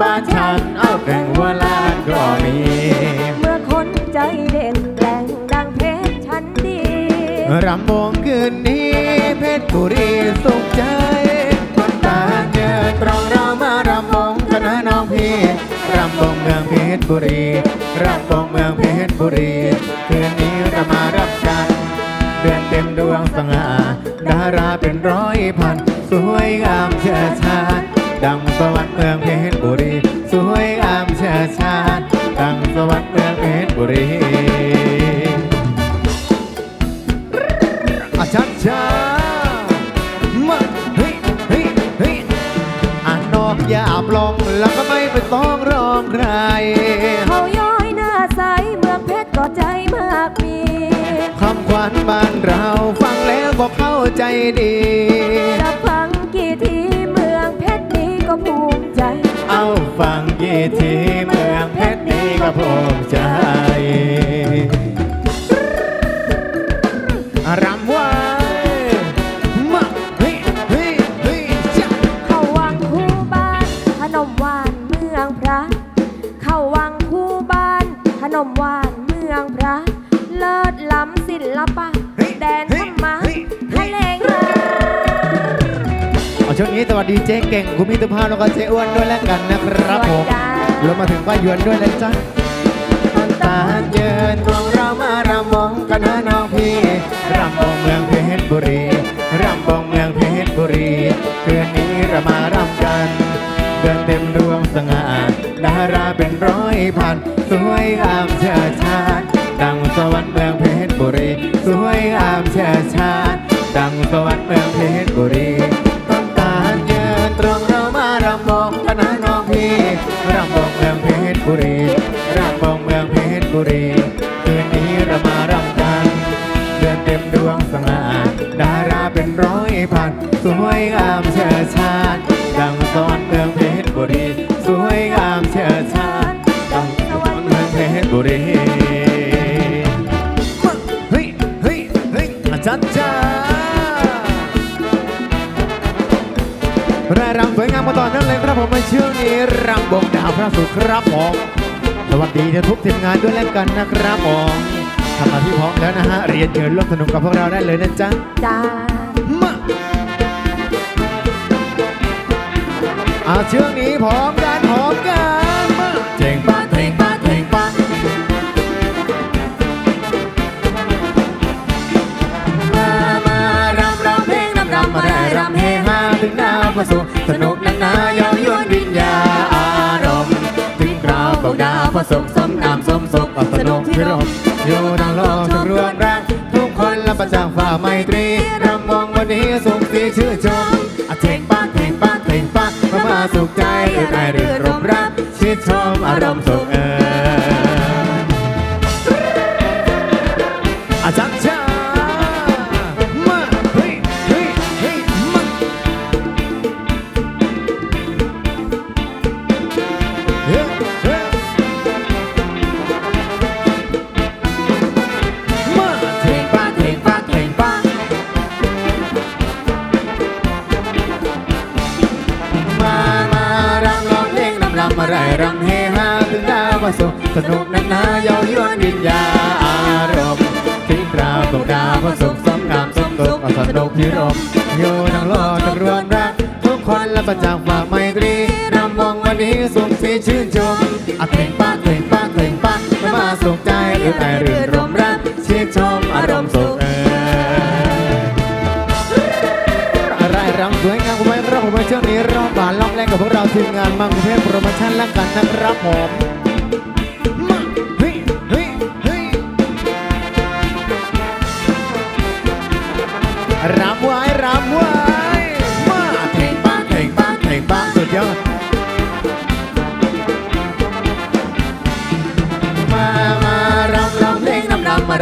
บ้านฉันเอาแต่งหัวล้านก็มี เมื่อคนใจเด่นแรงดังเพชรฉันดี รำวงคืนนี้เพชรบุรีสุขใจคนตาเจอตรองเรามารำวงกันนะน้องพี่ รำวงเมืองเพชรบุรี รำวงเมืองเพชรบุรี คืนนี้เรามารับกันเดือนเต็มดวงสง่าดาราเป็นร้อยพัน สวยงามเชิดชาติดังสวรรค์เมืองเพชรบุรี เพชรบุรีอาชัดชามาเฮ้ยเฮ้ยเฮ้ยอ่านนอกอย่าปลองแล้วก็ไม่ไปต้องร้องใคร เขาย้อยหน้าใสเมืองเพชรก็ใจมากมีคำขวัญบ้านเราฟังแล้วก็เข้าใจดีจะฟังกี่ทีเมืองเพชรนี้ก็ภูมิใจ เอาฟังกี่ทีเมืองเพชรนี้ก็ภูมิใจ ช่วงนี้สวัสดีเจ๊เก่งคุณมิตรภาพแล้วก็เจ๊อ้วนด้วยแล้วกันนะครับผมรวมมาถึงป้ายวนด้วยนะจ๊ะตาเยินมองเรามารำมองกันนะน้องพี่รำบองเมืองเพชรบุรีรำบองเมืองเพชรบุรีคืนนี้เรามารำกันเดือนเต็มดวงสง่าดาราเป็นร้อยพันสวยงามเชิดชาติดังสวรรค์เมืองเพชรบุรี สวยงามเชิดชาติดังสวรรค์เมืองเพชรบุรี บุรี คืนนี้เรามารำกันเดือนเต็มดวงสง่าดาราเป็นร้อยพัน สวยงามเชิดชาติดังสวรรค์เมืองเพชรบุรี สวยงามเชิดชาติดังสวรรค์เมืองเพชรบุรีเฮ้ยเฮ้ยเฮ้ยอาจารย์จ้ารายรำสวยงามมาต่อเนื่องเลยครับผมในช่วงนี้รำบงดาวพระสุขครับผม วัสดีทุกทีมงานด้วยแล้วกันนะครับผมทำมาที่พร้อมแล้วนะฮะ เรียนเชิญร่วมสนุกกับพวกเราได้เลยนะจ๊ะ จ้ามาเอาช่วงนี้พร้อมกันพร้อมกันมาเจ๋งปะเจ๋งปะเจ๋งปะมามารำร้องเพลงรำรำมาได้รำเฮฮาถึงดาวพระสุขสนุก เบาดาวพระสุขสมนามสมสุขสนุกพิรมอยู่ทางโลกทุกรวมรักทุกคนละประจังฝ่าไมตรีรำวงวันนี้สุขสีชื่อชม สนุกนักหนาเยาวยวนวิญญาอารมณ์ทิ้งราวตกดาวมาสุขสมงามสมสุขสนุกพิรมอยู่ทั้งโลกทั้งรวมรักทุกคนและประจักษ์ฝากไมตรีรำวงวันนี้สุขสีชื่นชมอะเพลงป้าเพลงป้าเพลงป้ามามาสุขใจหรือแต่รื่นรมรักชื่นชมอารมณ์สุขเออะไรรำสวยงามคุณไว้ครับผมในช่วงนี้รอบบานล่องแรงกับพวกเราทีมงานมังคุเทพโปรโมชั่นแล้วกันนะครับผม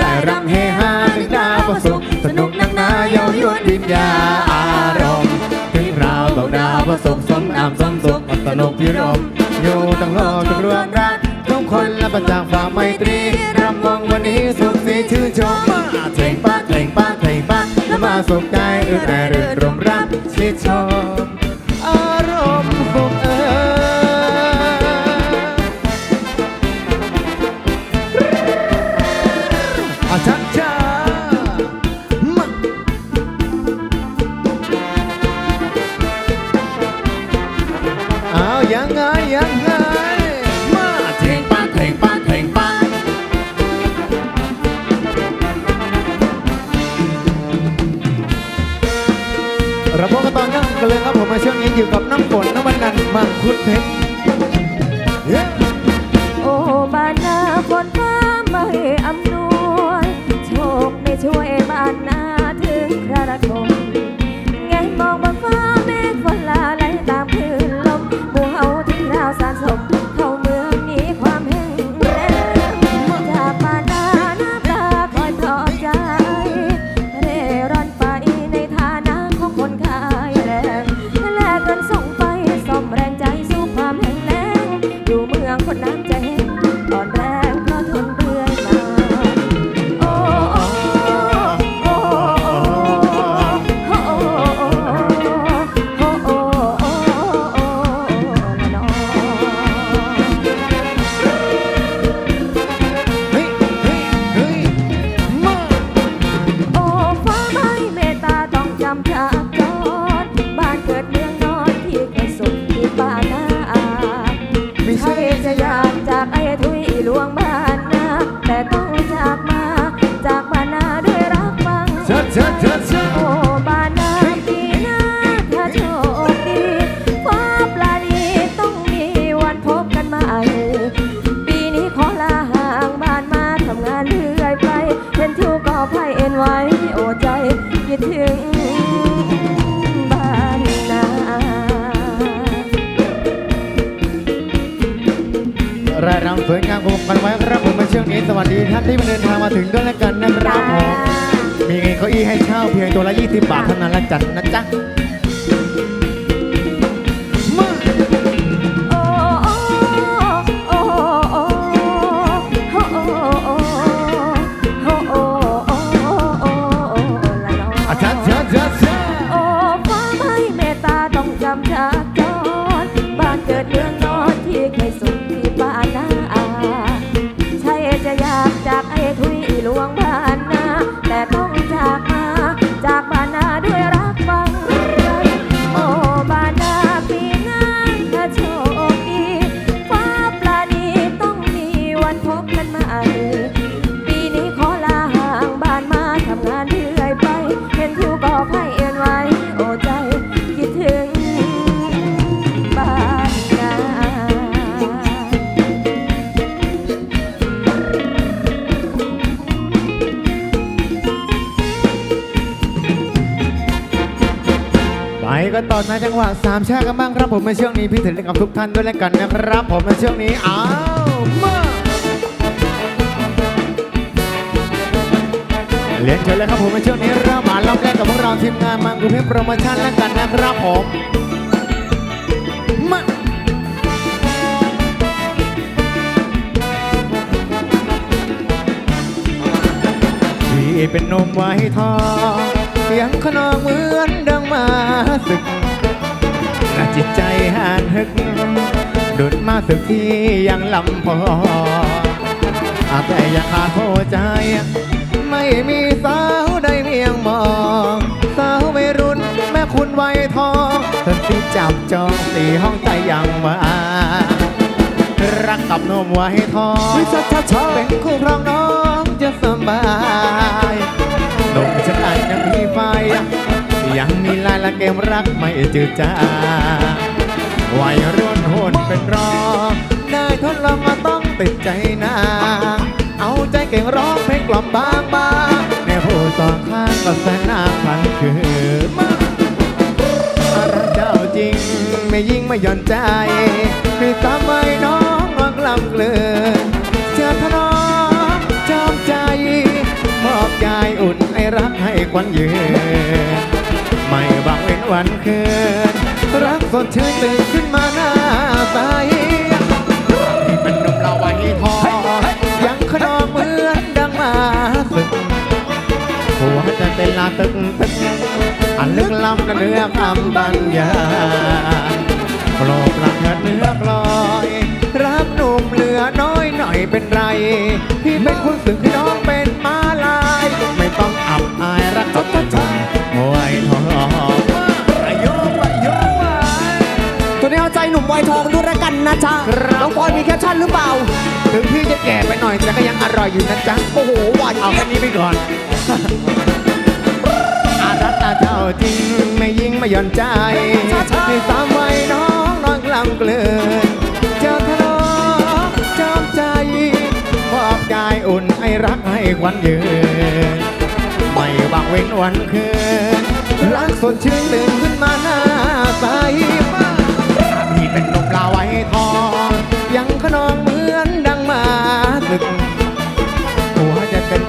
รำมาได้รำเฮฮาถึงดาวประสุขสนุกนักหนาเยาวยวนวิญญาอารมณ์ถึงราวเบาดาวประสุขสมนามสมสุขสนุกพิรมอยู่ตั้งโลกทุกรวมรักทุกคนละประจักษ์ฝ่าไมตรีรำวงวันนี้สุขสีชื่นชมมาเทงป้าเทงป้าเทงป้าแล้วมาสุขใจอื่นแต่รื่นรมรักชิดชม ครับผมมาช่วงนี้อยู่กับน้ำฝนน้ำมันนันมังคุดเพชรโอ้บ้านนาฝนฟ้ามาให้อำนวย โชคไม่ช่วย สวยงามของกันไว้ครับผมมาช่วงนี้สวัสดีท่านที่มาเดินทางมาถึงด้วยแล้วกันนะครับผมมีเก้าอี้ให้เช่าเพียงตัวละ 20 บาทเท่านั้นละจันนะจ๊ะ ก็ต่อในจังหวะสามชากันบ้างครับผมในช่วงนี้พี่ถึงกับทุกท่านด้วยแล้วกันนะครับ ผมในช่วงนี้อ้าวมาเรียนเชิญเลยครับผมในช่วงนี้เรามาลำแรกกับพวกเราทีมงานมังกรเทพโปรโมชั่นแล้วกันนะครับผมมาพี่เป็นนมไว้ทองเสียงขนองเหมือนดังมาศึก จิตใจห่านฮึกดุดมาศึกที่ยังลำพออาแต่อยากขาดโทษใจ ไม่มีสาวใดเมียงมอง สาวไม่รุ่นแม่คุณไว้ทองเธอที่จับจองตีห้องใจยังมารักกับนมไว้ทองเป็นคู่ครองน้องจะสบายนมฉันอาจยังมีไฟ ยังมีลายละเกมรักไม่จืดจางวัยรุ่นโหดเป็นรองได้ทดลองมาต้องติดใจนางเอาใจเก่งร้องเพลงกล่อมบางบางในผู้สองข้างก็แสนน่าพันคือมารักเจ้าจริง ไม่ยิ่งไม่หย่อนใจคือตามไว้น้องรักลำเกลือเจอทนอมจอมใจ มอบกายอุ่นไอรักให้ควันยืน ไม่บังเว้นวันคืน รักสดชื่นตื่นขึ้นมาหน้าใสที่เป็นหนุ่มเราไว้ทองยังขนองเหมือนดังมาสึกหัวใจเต้นลาตึกตึกอันลึกล้ำกันเนื้อคำบรรยายโปรดรักเถิดเนื้อกลอยรักหนุ่มเหลือน้อยหน่อยเป็นไร พี่เป็นคุณสึกพี่น้องเป็นมาลาย องอายุอายุตัวนี้เอาใจหนุ่มวัยทองดูแลกันนะจ๊ะครับน้องพลอยมีแคปชั่นหรือเปล่า ถึงพี่จะแก่ไปหน่อยแต่ก็ยังอร่อยอยู่นะจ๊ะ โอ้โหหวานเอาเจี๊ยแค่บนี้ไปก่อน อารัตตาเจ้าจริง ไม่ยิงไม่หย่อนใจที่สามวัยน้องนอนกลำเกลือนเจ้าทะเลาะจอมใจมอบกายอุ่นให้รักให้ควันยืน ไม่วางเว้นวันคืนรักสดชื่นตื่นขึ้นมาหน้า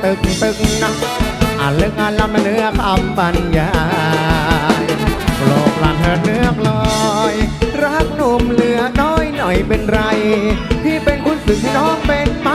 ตึกตึกนะอ่านเลือกอ่านลำเนื้อคำบรรยายโลกลานเหินเนื้อลอย รักหนุ่มเหลือน้อยหน่อยเป็นไร พี่เป็นคุณศึกให้น้องเป็นมา